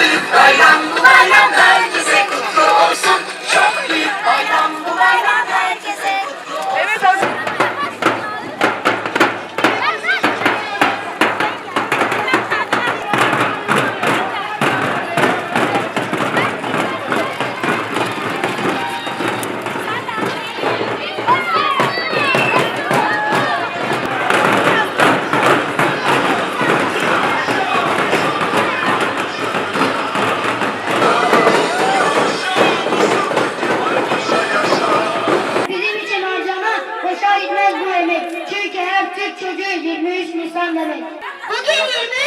Right now. bu emek. Çünkü her Türk çocuğu 23 Nisan demek. Bugün 23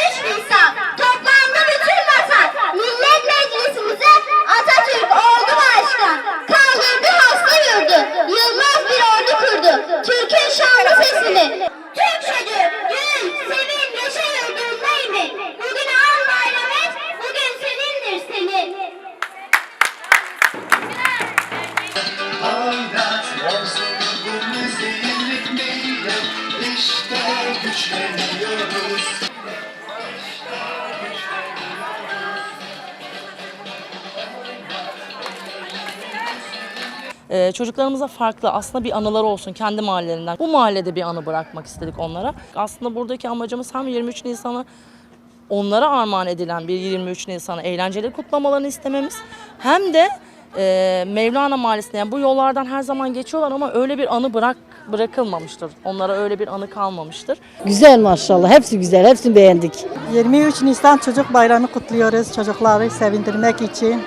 Ee, çocuklarımıza farklı aslında bir anıları olsun kendi mahallelerinden. Bu mahallede bir anı bırakmak istedik onlara. Aslında buradaki amacımız hem 23 Nisan'ı onlara armağan edilen bir 23 Nisan'ı eğlenceli kutlamalarını istememiz hem de e, Mevlana Mahallesi'nde yani bu yollardan her zaman geçiyorlar ama öyle bir anı bırak bırakılmamıştır. Onlara öyle bir anı kalmamıştır. Güzel maşallah. Hepsi güzel. Hepsini beğendik. 23 Nisan Çocuk Bayramı kutluyoruz çocukları sevindirmek için.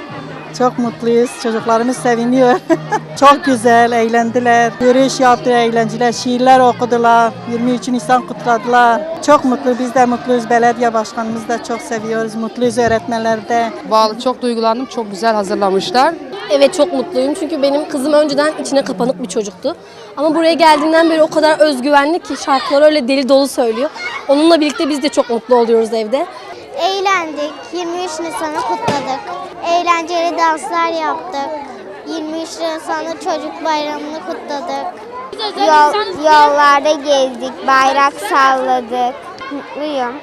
Çok mutluyuz. Çocuklarımız seviniyor. Çok güzel, eğlendiler. Yürüyüş yaptı, eğlenceler, şiirler okudular. 23 Nisan kutladılar. Çok mutlu, biz de mutluyuz. Belediye başkanımızı da çok seviyoruz. Mutluyuz öğretmenler de. Vallahi çok duygulandım. Çok güzel hazırlamışlar. Evet çok mutluyum çünkü benim kızım önceden içine kapanık bir çocuktu. Ama buraya geldiğinden beri o kadar özgüvenli ki şarkıları öyle deli dolu söylüyor. Onunla birlikte biz de çok mutlu oluyoruz evde. Eğlendik, 23 Nisan'ı kutladık. Eğlenceli danslar yaptık. 23 Nisan'da çocuk bayramını kutladık. Yol, yollarda gezdik, bayrak salladık. Mutluyum.